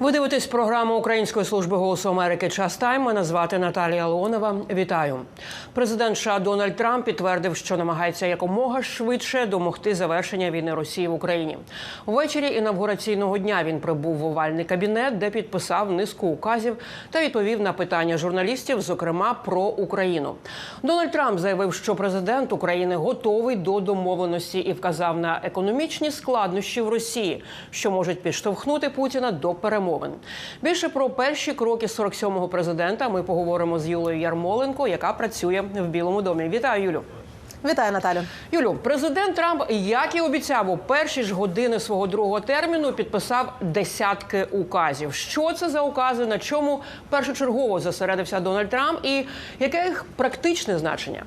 Ви дивитесь програму Української служби голосу Америки Час Тайм. Мене звати Наталія Леонова. Вітаю. Президент США Дональд Трамп підтвердив, що намагається якомога швидше домогти завершення війни Росії в Україні. Ввечері інавгураційного дня він прибув в овальний кабінет, де підписав низку указів та відповів на питання журналістів, зокрема про Україну. Дональд Трамп заявив, що президент України готовий до домовленості і вказав на економічні складнощі в Росії, що можуть підштовхнути Путіна до перемовин. Більше про перші кроки 47-го президента ми поговоримо з Юлою Ярмоленко, яка працює в Білому домі. Вітаю, Юлю. Вітаю, Наталю. Юлю, президент Трамп, як і обіцяв, у перші ж години свого другого терміну підписав десятки указів. Що це за укази? На чому першочергово зосередився Дональд Трамп, і яке їх практичне значення?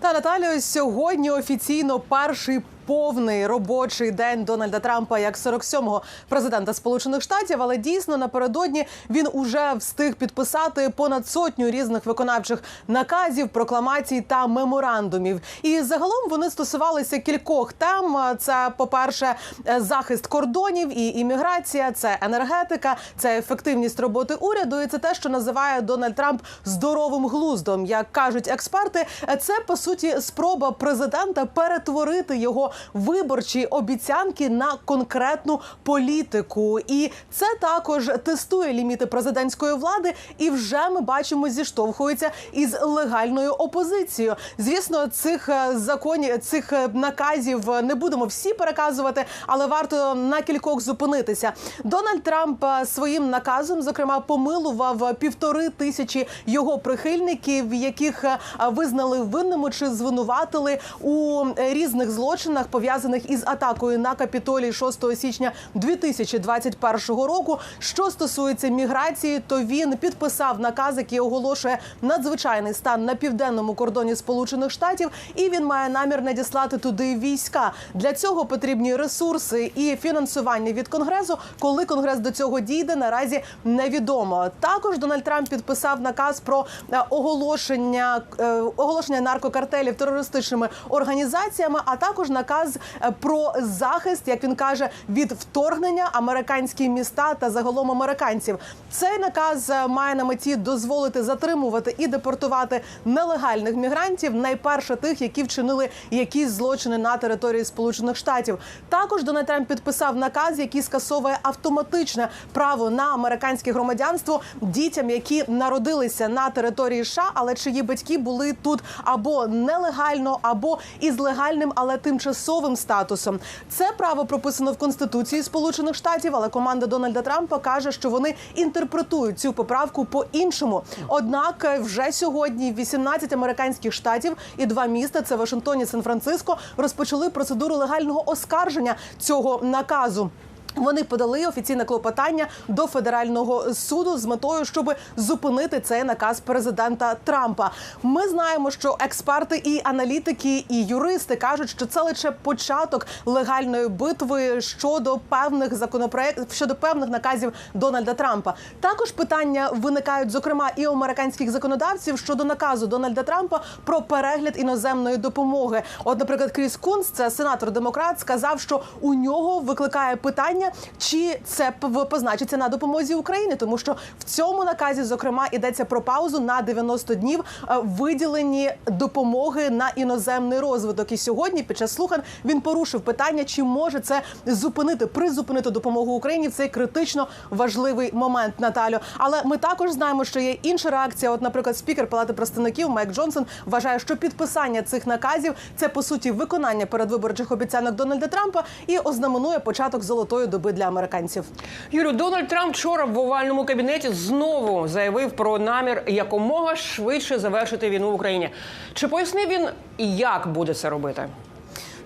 Та Наталю, сьогодні офіційно перший повний робочий день Дональда Трампа як 47-го президента Сполучених Штатів. Але дійсно напередодні він уже встиг підписати понад сотню різних виконавчих наказів, прокламацій та меморандумів. І загалом вони стосувалися кількох тем. Це, по-перше, захист кордонів і імміграція, це енергетика, це ефективність роботи уряду. І це те, що називає Дональд Трамп здоровим глуздом. Як кажуть експерти, це по суті спроба президента перетворити його виборчі обіцянки на конкретну політику, і це також тестує ліміти президентської влади. І вже ми бачимо, зіштовхується із легальною опозицією. Звісно, цих е, законів, цих е, наказів не будемо всі переказувати, але варто на кількох зупинитися. Дональд Трамп е, своїм наказом, зокрема, помилував півтори тисячі його прихильників, яких е, визнали винними чи звинуватили у е, різних злочинах, пов'язаних із атакою на капітолій 6 січня 2021 року. Що стосується міграції, то він підписав наказ, який оголошує надзвичайний стан на південному кордоні Сполучених Штатів, і він має намір надіслати туди війська. Для цього потрібні ресурси і фінансування від конгресу. Коли конгрес до цього дійде, наразі невідомо. Також Дональд Трамп підписав наказ про е, оголошення е, оголошення наркокартелів терористичними організаціями, а також наказ е, про захист, як він каже, від вторгнення американські міста та загалом американців. Цей наказ е, має на меті дозволити затримувати і депортувати нелегальних мігрантів, найперше тих, які вчинили якісь злочини на території Сполучених Штатів. Також Дональд Трамп підписав наказ, який скасовує автоматичне право на американське громадянство дітям, які народилися на території США, але чиї батьки були тут або нелегально, або із легальним, але тимчасовим статусом. Це право прописано в Конституції Сполучених Штатів, але команда Дональда Трампа каже, що вони інтерпретують цю поправку по-іншому. Однак вже сьогодні 18 американських штатів і два міста це Вашингтон і Сан-Франциско розпочали процедуру легального оскарження цього наказу. Вони подали офіційне клопотання до федерального суду з метою, щоб зупинити цей наказ президента Трампа. Ми знаємо, що експерти і аналітики, і юристи кажуть, що це лише початок легальної битви щодо певних законопроєктів, щодо певних наказів Дональда Трампа. Також питання виникають зокрема і у американських законодавців щодо наказу Дональда Трампа про перегляд іноземної допомоги. От, наприклад, Кріс Кунс, це сенатор демократ, сказав, що у нього викликає питання, чи це позначиться на допомозі Україні, тому що в цьому наказі, зокрема, йдеться про паузу на 90 днів е, виділені допомоги на іноземний розвиток. І сьогодні, під час слухань, він порушив питання, чи може це зупинити призупинити допомогу Україні в цей критично важливий момент, Наталю. Але ми також знаємо, що є інша реакція. От, наприклад, спікер Палати представників Майк Джонсон вважає, що підписання цих наказів це по суті виконання передвиборчих обіцянок Дональда Трампа і ознаменує початок золотої доби для американців. Юлю, Дональд Трамп вчора в овальному кабінеті знову заявив про намір якомога швидше завершити війну в Україні. Чи пояснив він, як буде це робити?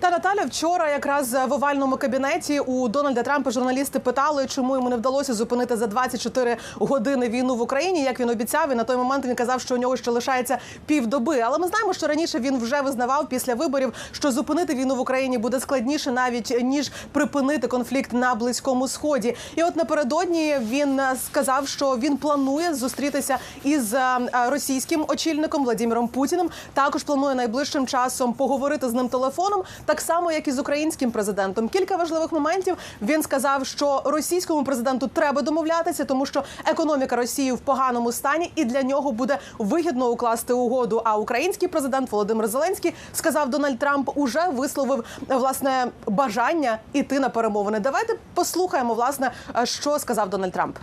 Та Наталя вчора, якраз в овальному кабінеті у Дональда Трампа журналісти питали, чому йому не вдалося зупинити за 24 години війну в Україні. Як він обіцяв, і на той момент він казав, що у нього ще лишається півдоби. Але ми знаємо, що раніше він вже визнавав після виборів, що зупинити війну в Україні буде складніше навіть ніж припинити конфлікт на близькому сході. І от напередодні він сказав, що він планує зустрітися із е, російським очільником Владимиром Путіним. Також планує найближчим часом поговорити з ним телефоном. Так так само як і з українським президентом. Кілька важливих моментів він сказав, що російському президенту треба домовлятися, тому що економіка Росії в поганому стані, і для нього буде вигідно укласти угоду. А український президент Володимир Зеленський сказав, Дональд Трамп уже висловив власне бажання іти на перемовини. Давайте послухаємо власне, що сказав Дональд Трамп.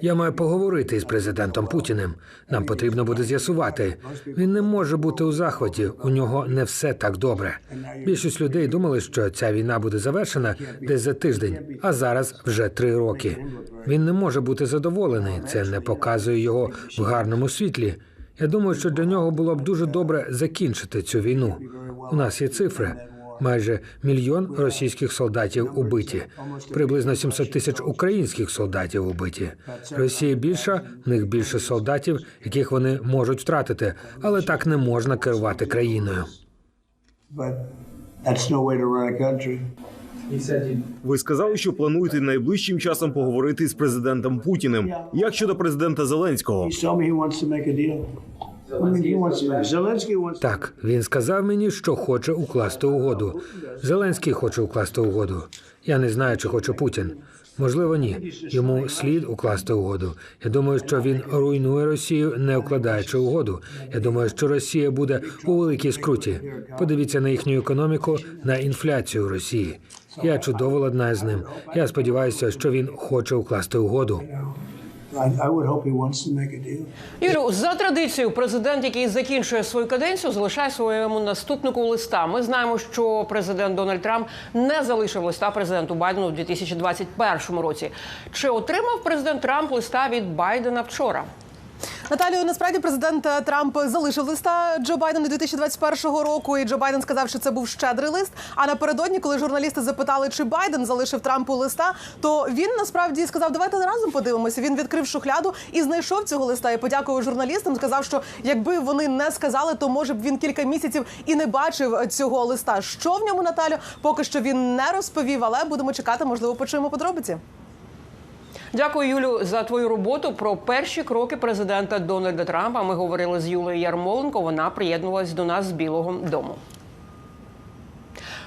Я маю поговорити із президентом Путіним. Нам потрібно буде з'ясувати. Він не може бути у захваті. У нього не все так добре. Більшість людей думали, що ця війна буде завершена десь за тиждень, а зараз вже три роки. Він не може бути задоволений. Це не показує його в гарному світлі. Я думаю, що для нього було б дуже добре закінчити цю війну. У нас є цифри. Майже мільйон російських солдатів убиті, приблизно 700 тисяч українських солдатів убиті. Росія більша, в них більше солдатів, яких вони можуть втратити, але так не можна керувати країною. Ви сказали, що плануєте найближчим часом поговорити з президентом Путіним. Як щодо президента Зеленського? Так, він сказав мені, що хоче укласти угоду. Зеленський хоче укласти угоду. Я не знаю, чи хоче Путін. Можливо, ні. Йому слід укласти угоду. Я думаю, що він руйнує Росію, не укладаючи угоду. Я думаю, що Росія буде у великій скруті. Подивіться на їхню економіку, на інфляцію Росії. Я чудово ладнаю з ним. Я сподіваюся, що він хоче укласти угоду. Юрію, за традицією, президент, який закінчує свою каденцію, залишає своєму наступнику листа. Ми знаємо, що президент Дональд Трамп не залишив листа президенту Байдену у 2021 році. Чи отримав президент Трамп листа від Байдена вчора? Наталію, насправді президент е, Трамп залишив листа Джо Байдену 2021 року, і Джо Байден сказав, що це був щедрий лист. А напередодні, коли журналісти запитали, чи Байден залишив Трампу листа, то він насправді сказав, давайте разом подивимося. Він відкрив шухляду і знайшов цього листа. І подякував журналістам. Сказав, що якби вони не сказали, то може б він кілька місяців і не бачив е, цього листа. Що в ньому Наталю? Поки що він не розповів, але будемо чекати. Можливо, почуємо подробиці. Дякую, Юлю, за твою роботу про перші кроки президента Дональда Трампа. Ми говорили з Юлею Ярмоленко. Вона приєднувалась до нас з Білого Дому.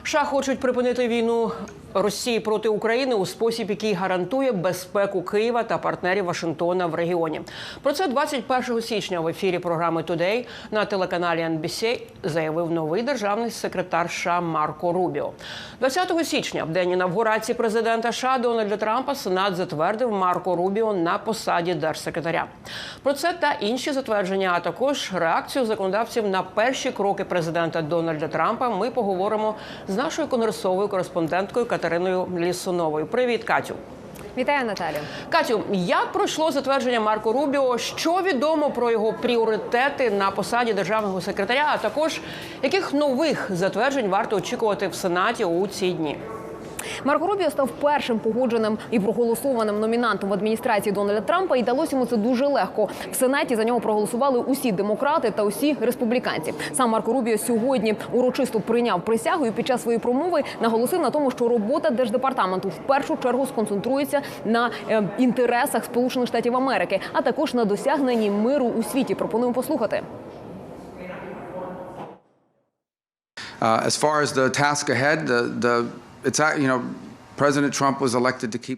США хочуть припинити війну Росії проти України у спосіб, який гарантує безпеку Києва та партнерів Вашингтона в регіоні. Про це 21 січня в ефірі програми «Today» на телеканалі NBC заявив новий державний секретар США Марко Рубіо. 20 січня, в день інавгурації президента США Дональда Трампа, Сенат затвердив Марко Рубіо на посаді держсекретаря. Про це та інші затвердження, а також реакцію законодавців на перші кроки президента Дональда Трампа. Ми поговоримо з нашою конгресовою кореспонденткою Катериною Лісуновою. Привіт, Катю. Вітаю, Наталю. Катю, як пройшло затвердження Марко Рубіо? Що відомо про його пріоритети на посаді державного секретаря? А також яких нових затверджень варто очікувати в Сенаті у ці дні? Марко Рубіо став першим погодженим і проголосованим номінантом в адміністрації Дональда Трампа, і далося йому це дуже легко. В сенаті за нього проголосували усі демократи та усі республіканці. Сам Марко Рубіо сьогодні урочисто прийняв присягу і під час своєї промови наголосив на тому, що робота держдепартаменту в першу чергу сконцентрується на е, інтересах Сполучених Штатів Америки, а також на досягненні миру у світі. Пропонуємо послухати. Uh, as far as the task ahead, the, the it's you know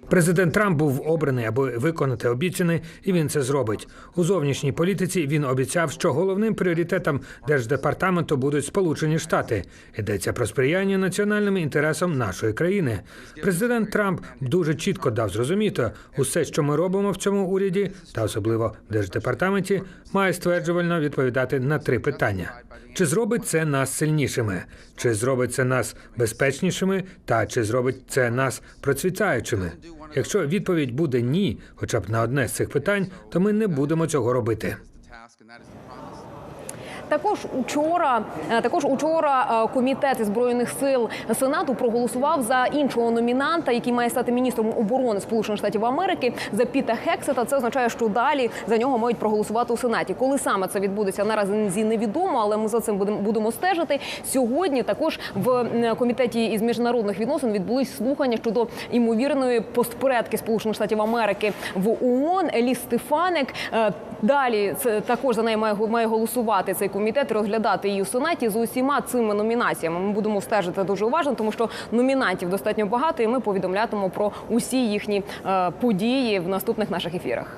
Президент Трамп був обраний, аби виконати обіцяне, і він це зробить. У зовнішній політиці він обіцяв, що головним пріоритетом держдепартаменту будуть Сполучені Штати. Йдеться про сприяння національним інтересам нашої країни. Президент Трамп дуже чітко дав зрозуміти, усе, що ми робимо в цьому уряді, та особливо в держдепартаменті, має стверджувально відповідати на три питання: чи зробить це нас сильнішими, чи зробить це нас безпечнішими, та чи зробить це нас процвітаючими. Якщо відповідь буде ні, хоча б на одне з цих питань, то ми не будемо цього робити. Також учора, е, також учора е, комітет збройних сил Сенату проголосував за іншого номінанта, який має стати міністром оборони Сполучених Штатів Америки за Піта Хексета. Це означає, що далі за нього мають проголосувати у сенаті. Коли саме це відбудеться, наразі невідомо, але ми за цим будемо будемо стежити. Сьогодні також в комітеті із міжнародних відносин відбулись слухання щодо імовірної постпередки Сполучених Штатів Америки в ООН. Елі Стефаник е, Далі це також за неї має, має голосувати цей комітет, розглядати її у сенаті з усіма цими номінаціями. Ми будемо стежити дуже уважно, тому що номінантів достатньо багато, і ми повідомлятимемо про усі їхні е, події в наступних наших ефірах.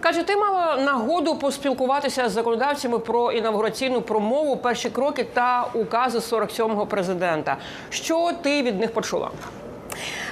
Катю, ти мала нагоду поспілкуватися з законодавцями про інавгураційну промову, перші кроки та укази 47-го президента. Що ти від них почула?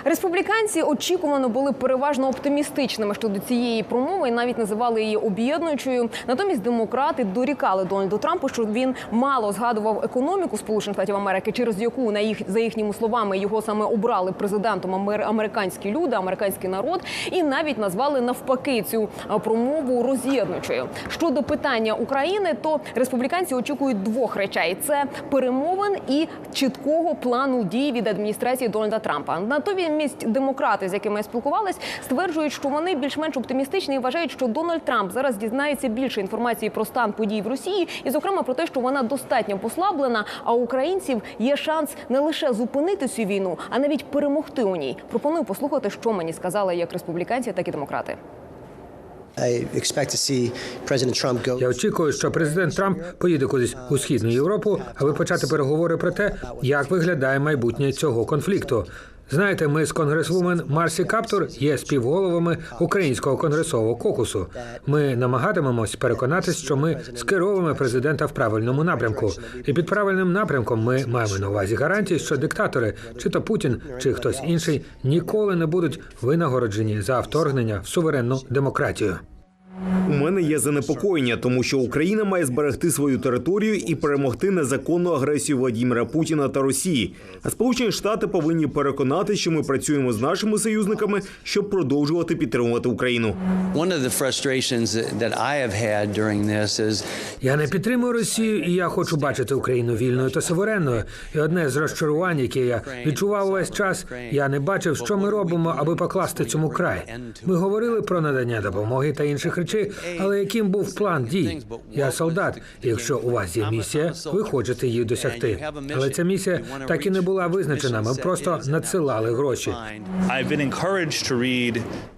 Республіканці очікувано були переважно оптимістичними щодо цієї промови і навіть називали її об'єднуючою. Натомість демократи дорікали Дональду Трампу, що він мало згадував економіку Сполучених Штатів Америки, через яку на їх за їхніми словами його саме обрали президентом амер- американські люди, американський народ, і навіть назвали навпаки цю промову роз'єднуючою. Щодо питання України, то республіканці очікують двох речей: це перемовин і чіткого плану дій від адміністрації Дональда Трампа. Натомість демократи, з якими я спілкувалась, стверджують, що вони більш-менш оптимістичні і вважають, що Дональд Трамп зараз дізнається більше інформації про стан подій в Росії, і зокрема про те, що вона достатньо послаблена. А у українців є шанс не лише зупинити цю війну, а навіть перемогти у ній. Пропоную послухати, що мені сказали як республіканці, так і демократи. I expect to see President Trump go. Я очікую, що президент Трамп поїде кудись у східну Європу, аби почати переговори про те, як виглядає майбутнє цього конфлікту. Знаєте, ми з конгресвумен Марсі Каптур є співголовами українського конгресового кокусу. Ми намагатимемось переконатись, що ми скеровуємо президента в правильному напрямку. І під правильним напрямком ми маємо на увазі гарантії, що диктатори, чи то Путін, чи хтось інший, ніколи не будуть винагороджені за вторгнення в суверенну демократію. У мене є занепокоєння, тому що Україна має зберегти свою територію і перемогти незаконну агресію Владіміра Путіна та Росії. А Сполучені Штати повинні переконати, що ми працюємо з нашими союзниками, щоб продовжувати підтримувати Україну. Я не підтримую Росію, і я хочу бачити Україну вільною та суверенною. І одне з розчарувань, яке я відчував увесь час, я не бачив, що ми робимо, аби покласти цьому край. Ми говорили про надання допомоги та інших речей, але яким був план дій? Я солдат. Якщо у вас є місія, ви хочете її досягти. Але ця місія так і не була визначена. Ми просто надсилали гроші.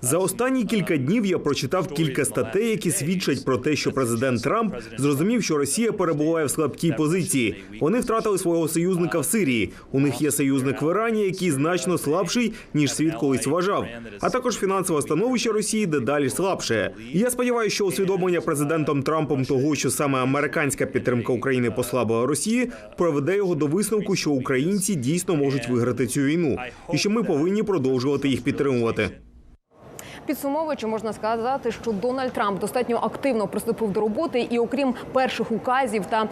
За останні кілька днів я прочитав кілька статей, які свідчать про те, що президент Трамп зрозумів, що Росія перебуває в слабкій позиції. Вони втратили свого союзника в Сирії. У них є союзник в Ірані, який значно слабший ніж світ колись вважав. А також фінансове становище Росії дедалі слабше. Я сподіваюся, що усвідомлення президентом Трампом того, що саме американська підтримка України послабила Росії, приведе його до висновку, що українці дійсно можуть виграти цю війну, і що ми повинні продовжувати їх підтримувати. Підсумовуючи, можна сказати, що Дональд Трамп достатньо активно приступив до роботи, і окрім перших указів та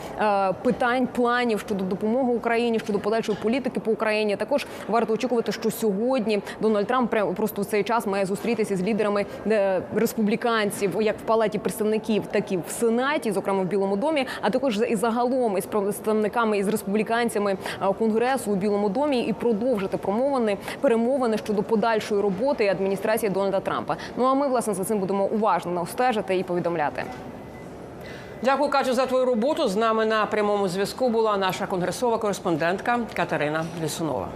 е, питань, планів щодо допомоги Україні, щодо подальшої політики по Україні, також варто очікувати, що сьогодні Дональд Трамп просто в цей час має зустрітися з лідерами е, республіканців, як в палаті представників, так і в сенаті, зокрема в Білому домі, а також і загалом із представниками із республіканцями е, конгресу у Білому домі і продовжити промовини перемовини щодо подальшої роботи адміністрації Дональда Трампа. Ну а ми власне за цим будемо уважно стежити і повідомляти. Дякую, Катю, за твою роботу. З нами на прямому зв'язку була наша конгресова кореспондентка Катерина Лісунова.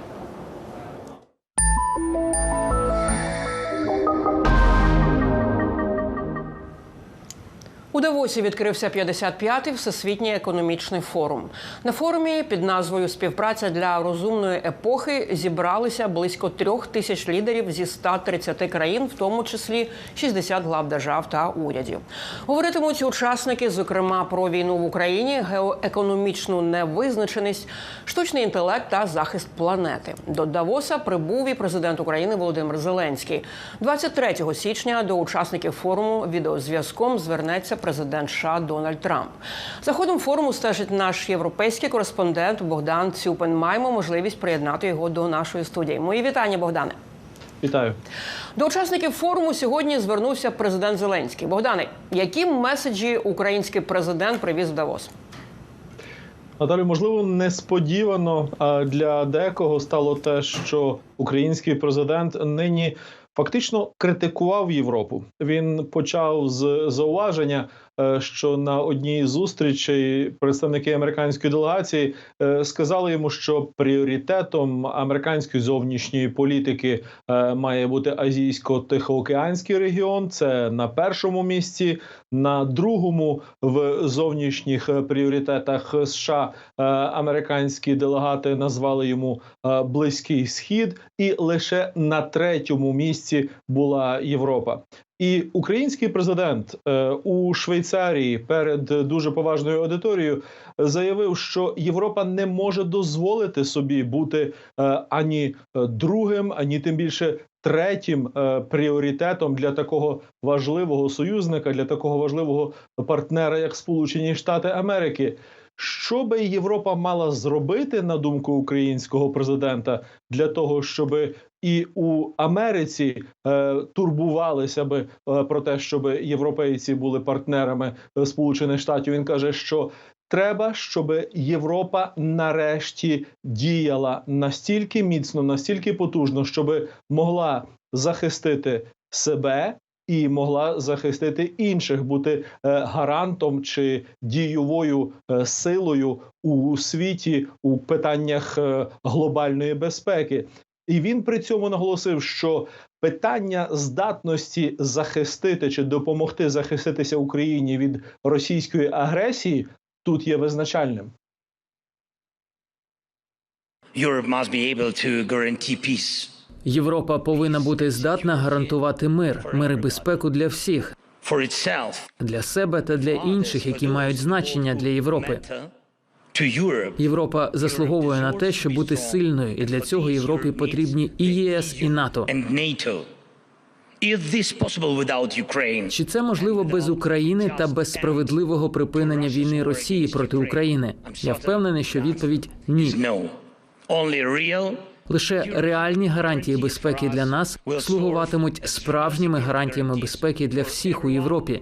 У Давосі відкрився 55-й всесвітній економічний форум. На форумі під назвою Співпраця для розумної епохи зібралися близько трьох тисяч лідерів зі 130 країн, в тому числі 60 глав держав та урядів. Говоритимуть учасники, зокрема, про війну в Україні, геоекономічну невизначеність, штучний інтелект та захист планети. До Давоса прибув і президент України Володимир Зеленський. 23 січня до учасників форуму відеозв'язком звернеться президент США Дональд Трамп. За ходом форуму стежить наш європейський кореспондент Богдан Цюпин. Маємо можливість приєднати його до нашої студії. Мої вітання, Богдане. Вітаю. До учасників форуму сьогодні звернувся президент Зеленський. Богдане, які меседжі український президент привіз в Давос? Наталі, можливо, несподівано для декого стало те, що український президент нині фактично критикував Європу. Він почав з зауваження, що на одній з зустрічей представники американської делегації е, сказали йому, що пріоритетом американської зовнішньої політики е, має бути азійсько-тихоокеанський регіон. Це на першому місці, на другому в зовнішніх е, пріоритетах США е, американські делегати назвали йому е, Близький Схід, і лише на третьому місці була Європа. І український президент е, у Швейцарії перед дуже поважною аудиторією заявив, що Європа не може дозволити собі бути е, ані е, другим, ані тим більше третім пріоритетом для такого важливого союзника, для такого важливого партнера, як Сполучені Штати Америки. Що би Європа мала зробити на думку українського президента для того, щоб і у Америці е, турбувалися би е, про те, щоб європейці були партнерами е, Сполучених Штатів? Він каже, що треба, щоб Європа нарешті діяла настільки міцно, настільки потужно, щоб могла захистити себе і могла захистити інших, бути е, гарантом чи дієвою е, силою у світі у питаннях е, глобальної безпеки. І він при цьому наголосив, що питання здатності захистити чи допомогти захиститися Україні від російської агресії тут є визначальним. Europe must be able to guarantee peace Європа повинна бути здатна гарантувати мир, мир і безпеку для всіх, для себе та для інших, які мають значення для Європи. Європа заслуговує на те, щоб бути сильною, і для цього Європі потрібні і ЄС, і НАТО. Чи це можливо без України та без справедливого припинення війни Росії проти України? Я впевнений, що відповідь ні. Лише реальні гарантії безпеки для нас слугуватимуть справжніми гарантіями безпеки для всіх у Європі.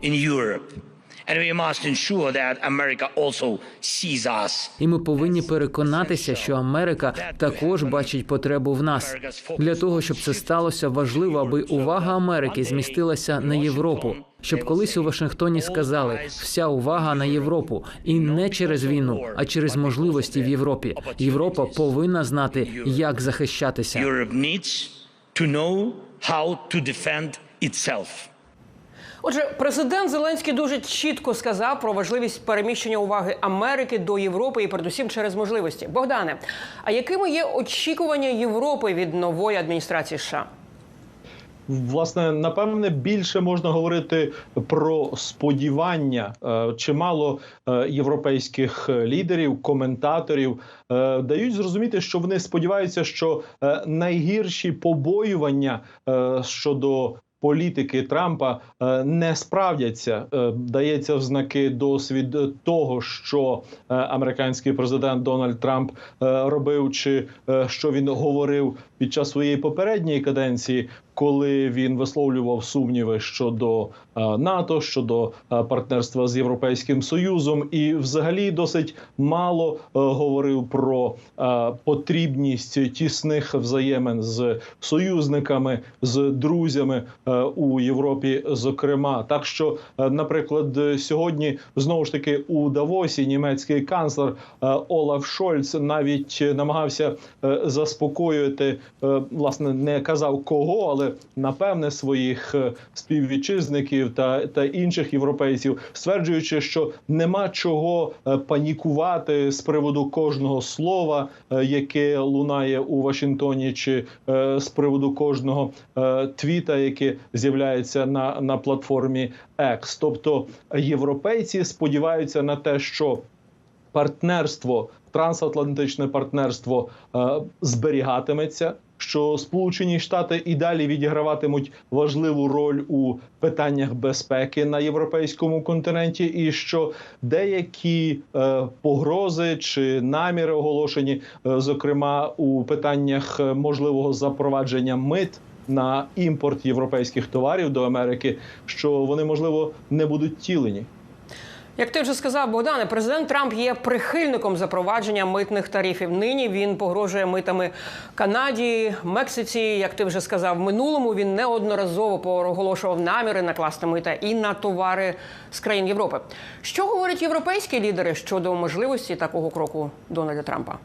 І ми повинні переконатися, що Америка також бачить потребу в нас. Для того щоб це сталося, важливо, аби увага Америки змістилася на Європу. Щоб колись у Вашингтоні сказали вся увага на Європу, і не через війну, а через можливості в Європі. Європа повинна знати, як захищатися. Itself. Отже, президент Зеленський дуже чітко сказав про важливість переміщення уваги Америки до Європи і передусім через можливості. Богдане, а якими є очікування Європи від нової адміністрації США? Власне, напевне, більше можна говорити про сподівання. Е, Чимало е, європейських лідерів, коментаторів е, дають зрозуміти, що вони сподіваються, що найгірші побоювання щодо політики Трампа е, не справдяться. Е, Дається в знаки досвід того, що е, американський президент Дональд Трамп робив, чи що він говорив під час своєї попередньої каденції, коли він висловлював сумніви щодо е, НАТО, щодо е, партнерства з Європейським Союзом, і взагалі досить мало е, говорив про потрібність тісних взаємин з союзниками, з друзями у Європі. Зокрема, так що, наприклад, сьогодні знову ж таки у Давосі німецький канцлер Олаф Шольц навіть намагався заспокоювати, власне, не казав кого, але напевне своїх е, співвітчизників та, та інших європейців, стверджуючи, що нема чого е, панікувати з приводу кожного слова, е, яке лунає у Вашингтоні, чи з приводу кожного твіта, яке з'являється на, на платформі X. Тобто європейці сподіваються на те, що партнерство, трансатлантичне партнерство е, зберігатиметься. Що Сполучені Штати і далі відіграватимуть важливу роль у питаннях безпеки на європейському континенті, і що деякі е, погрози чи наміри оголошені, е, зокрема у питаннях е, можливого запровадження мит на імпорт європейських товарів до Америки, що вони можливо не будуть тілені. Як ти вже сказав, Богдане, президент Трамп є прихильником запровадження митних тарифів. Нині він погрожує митами Канаді, Мексиці. Як ти вже сказав, в минулому він неодноразово проголошував наміри накласти мита і на товари з країн Європи. Що говорять європейські лідери щодо можливості такого кроку Дональда Трампа?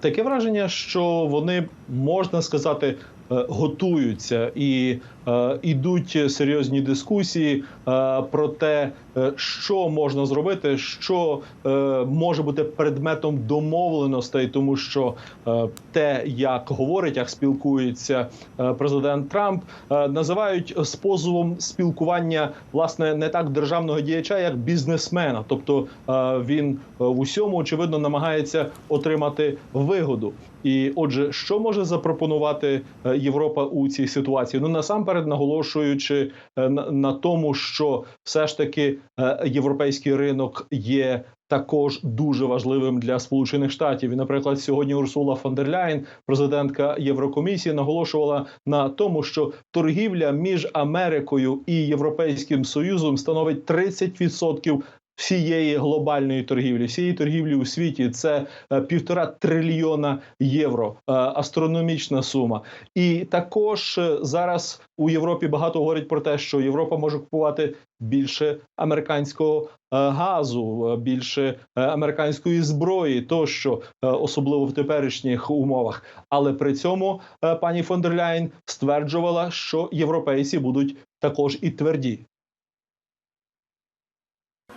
Таке враження, що вони можна сказати. Е, Готуються і е, ідуть серйозні дискусії е, про те, е, що можна зробити, що е, може бути предметом домовленостей, тому що е, те, як говорить, як спілкується е, президент Трамп, е, називають способом спілкування власне не так державного діяча, як бізнесмена. Тобто е, він е, в усьому очевидно намагається отримати вигоду. І отже, що може запропонувати е, Європа у цій ситуації? Ну насамперед наголошуючи е, на, тому, що все ж таки е, європейський ринок є. Також дуже важливим для Сполучених Штатів. І, наприклад, сьогодні Урсула фон дер президентка Єврокомісії, наголошувала на тому, що торгівля між Америкою і Європейським Союзом становить 30% всієї глобальної торгівлі, всієї торгівлі у світі це е, півтора трильйона євро, е, астрономічна сума. І також е, зараз у Європі багато говорять про те, що Європа може купувати більше американського газу, більше американської зброї, тощо особливо в теперішніх умовах. Але при цьому пані фон дер Ляйн стверджувала, що європейці будуть також і тверді.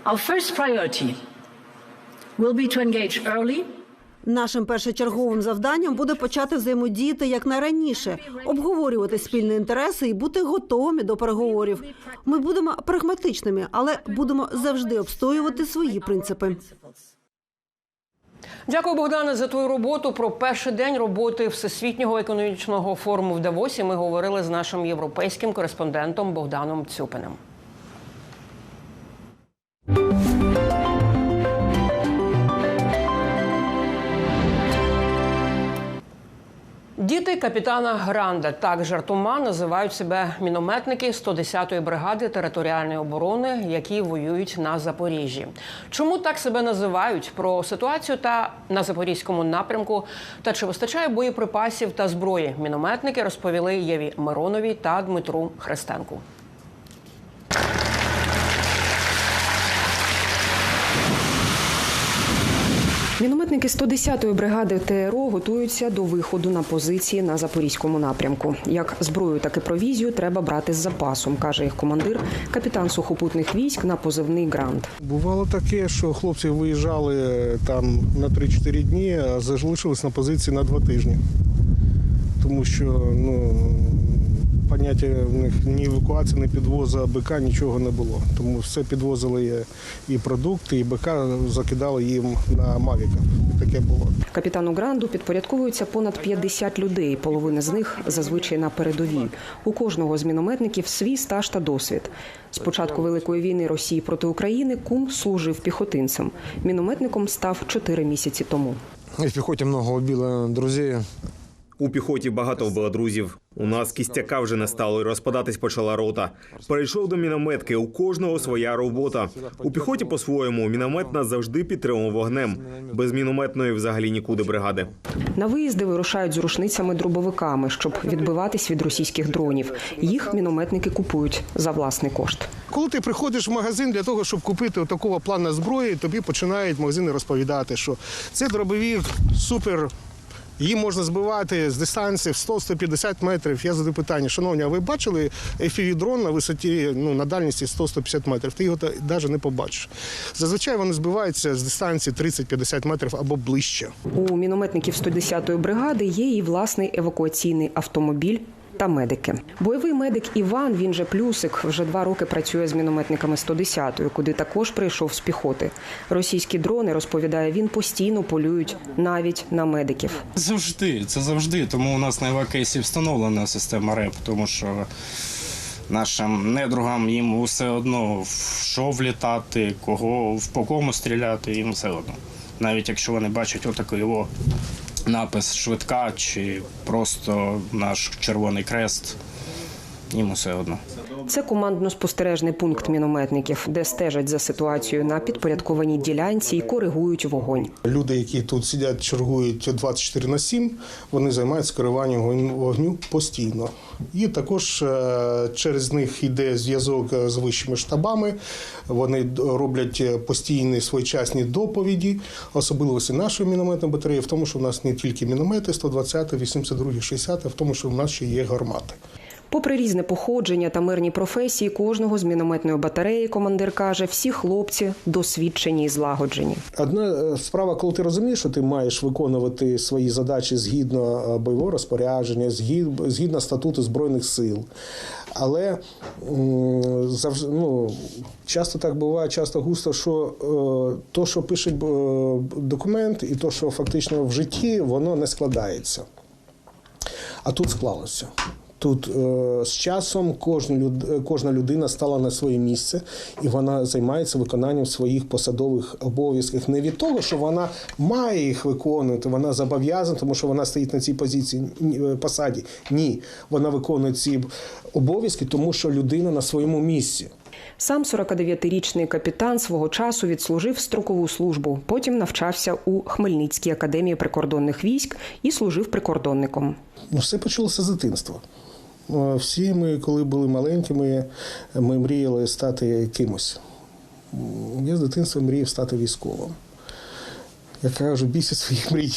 Our first priority will be to engage early Нашим першочерговим завданням буде почати взаємодіяти якнайраніше, обговорювати спільні інтереси і бути готовими до переговорів. Ми будемо прагматичними, але будемо завжди обстоювати свої принципи. Дякую, Богдане, за твою роботу. Про перший день роботи Всесвітнього економічного форуму в Давосі ми говорили з нашим європейським кореспондентом Богданом Цюпиним. Діти капітана Гранда так жартома називають себе мінометники 110-ї бригади територіальної оборони, які воюють на Запоріжжі. Чому так себе називають? Про ситуацію та на запорізькому напрямку та чи вистачає боєприпасів та зброї? Мінометники розповіли Єві Мироновій та Дмитру Христенку. Мінометники 110-ї бригади ТРО готуються до виходу на позиції на запорізькому напрямку. Як зброю, так і провізію треба брати з запасом, каже їх командир, капітан сухопутних військ на позивний грант. Бувало таке, що хлопці виїжджали е, там на 3-4 дні, а залишились на позиції на 2 тижні. Тому що ну, поняття в них ні евакуації, ні підвозу БК нічого не було. Тому все підвозили і продукти, і БК закидали їм на мавіках. Таке було. Капітану гранду підпорядковуються понад 50 людей. Половина з них зазвичай на передовій. У кожного з мінометників свій стаж та досвід. З початку великої війни Росії проти України кум служив піхотинцем. Мінометником став 4 місяці тому. В пехоте много убило друзей. У піхоті багато вбило друзів. У нас кістяка вже не стало, і розпадатись почала рота. Перейшов до мінометки. У кожного своя робота. У піхоті по-своєму міномет нас завжди підтримував вогнем. Без мінометної взагалі нікуди бригади. На виїзди вирушають з рушницями-дробовиками, щоб відбиватись від російських дронів. Їх мінометники купують за власний кошт. Коли ти приходиш в магазин для того, щоб купити такого плану зброї, тобі починають магазини розповідати, що це дробовик супер. Її можна збивати з дистанції в 100-150 метрів. Я задаю питання, шановні, а ви бачили fpv дрон на висоті ну, на дальності 100-150 метрів? Ти його навіть не побачиш. Зазвичай вони збиваються з дистанції 30-50 метрів або ближче. У мінометників 110-ї бригади є і власний евакуаційний автомобіль. Та медики. Бойовий медик Іван, він же плюсик, вже два роки працює з мінометниками 110-ї, куди також прийшов з піхоти. Російські дрони, розповідає він, постійно полюють навіть на медиків. Завжди, це завжди. Тому у нас на евакейсі встановлена система РЕП, тому що нашим недругам їм все одно в що влітати, кого в по кому стріляти, їм все одно. Навіть якщо вони бачать отакий його напис швидка чи просто наш Червоний Крест, їм все одно. Це командно-спостережний пункт мінометників, де стежать за ситуацією на підпорядкованій ділянці і коригують вогонь. Люди, які тут сидять, чергують 24 на 7, вони займаються керуванням вогню- постійно. І також е, через них йде зв'язок е, з вищими штабами. Вони роблять е, постійні своєчасні доповіді, особливості нашої мінометної батареї, в тому, що в нас не тільки міномети 120, 82, 60, а в тому, що в нас ще є гармати. Попри різне походження та мирні професії кожного з мінометної батареї, командир каже, всі хлопці досвідчені і злагоджені. Одна е, справа, коли ти розумієш, що ти маєш виконувати свої задачі згідно е, бойового розпорядження, згід- згідно статуту Збройних сил. Але завжди, ну, часто так буває, часто густо, що е, то, що пише документ, і то, що фактично в житті, воно не складається. А тут склалося. Тут е, з часом кожна, люд, е, кожна людина стала на своє місце, і вона займається виконанням своїх посадових обов'язків. Не від того, що вона має їх виконувати, вона зобов'язана, тому що вона стоїть на цій позиції е, посаді. Ні, вона виконує ці обов'язки, тому що людина на своєму місці. Сам 49-річний капітан свого часу відслужив строкову службу. Потім навчався у Хмельницькій академії прикордонних військ і служив прикордонником. Ну, все почалося з дитинства. Е, Всі ми, коли були маленькими, ми мріяли стати кимось. Я з дитинства мріяв стати військовим. Я кажу, бійся своїх мрій.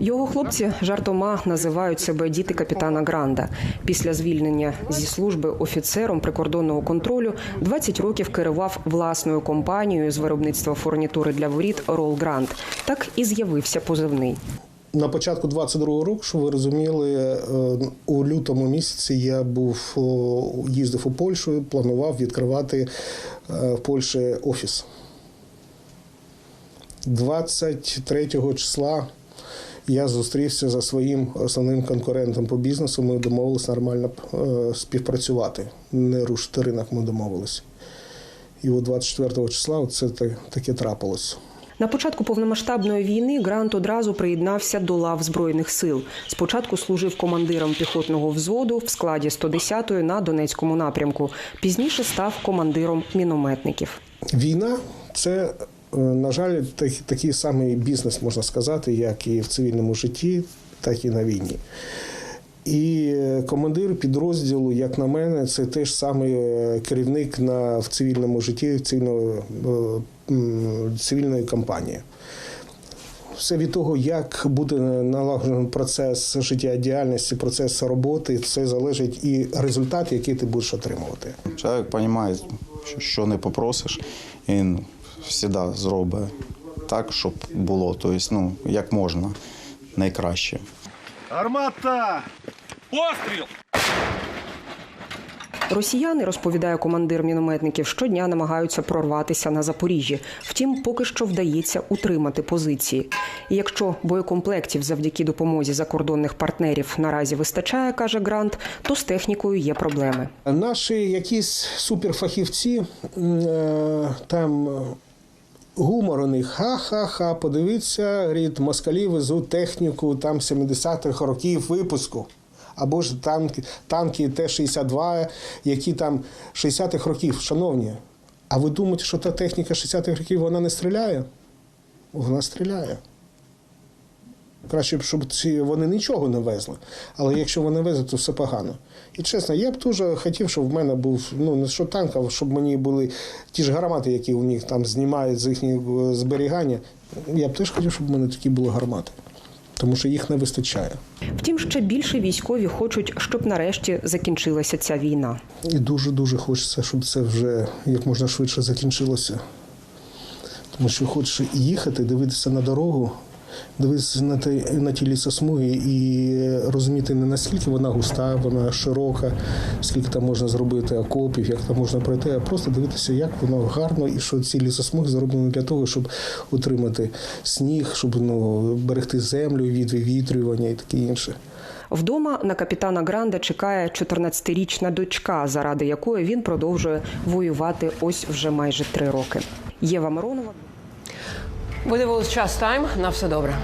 Його хлопці жартома називають себе діти капітана Гранда. Після звільнення зі служби офіцером прикордонного контролю 20 років керував власною компанією з виробництва фурнітури для воріт Рол Грант. Так і з'явився позивний. На початку 22-го року, щоб ви розуміли, е, у лютому місяці я був їздив у Польщу, планував відкривати е, в Польщі офіс. 23 числа я зустрівся за своїм основним конкурентом по бізнесу. Ми домовилися нормально е, співпрацювати. Не рушити ринок, ми домовилися. І от 24 числа це таке трапилось. На початку повномасштабної війни Грант одразу приєднався до лав збройних сил. Спочатку служив командиром піхотного взводу в складі 110-ї на Донецькому напрямку. Пізніше став командиром мінометників. Війна це, е, на жаль, такий самий бізнес, можна сказати, як і в цивільному житті, так і на війні. І е, командир підрозділу, як на мене, це теж самий е, керівник на, в цивільному житті цивільного, е, цивільної кампанії. Все від того, як буде налагоджений процес життєдіяльності, процес роботи, це залежить і результат, який ти будеш отримувати. Чоловік розуміє, що- що не попросиш, він завжди зробить так, щоб було. Тобто, ну, як можна, найкраще. Армата! Постріл! Росіяни, розповідає командир мінометників, щодня намагаються прорватися на Запоріжжі. Втім, поки що вдається утримати позиції. І якщо боєкомплектів завдяки допомозі закордонних партнерів наразі вистачає, каже Грант, то з технікою є проблеми. Наші якісь суперфахівці е, там. Гумор у них ха-ха-ха, подивіться, говорить, москалі везуть техніку там 70-х років випуску. Або ж танки, танки Т-62, які там 60-х років, шановні. А ви думаєте, що та техніка 60-х років вона не стріляє? Вона стріляє. Краще б, щоб ці вони нічого не везли. Але якщо вони везуть, то все погано. І чесно, я б дуже хотів, щоб в мене був ну не що танк, а щоб мені були ті ж гармати, які у них там знімають з їхнього зберігання. Я б теж хотів, щоб в мене такі були гармати, тому що їх не вистачає. Втім, ще більше військові хочуть, щоб нарешті закінчилася ця війна. І дуже дуже хочеться, щоб це вже як можна швидше закінчилося. Тому що хочеш їхати, дивитися на дорогу, дивитися на ті, на ті лісосмуги і розуміти не наскільки вона густа, вона широка, скільки там можна зробити окопів, як там можна пройти, а просто дивитися, як воно гарно і що ці лісосмуги зроблені для того, щоб утримати сніг, щоб ну, берегти землю від вивітрювання і таке інше. Вдома на капітана Гранда чекає 14-річна дочка, заради якої він продовжує воювати ось вже майже три роки. Єва Миронова. Ви час тайм. На все добре.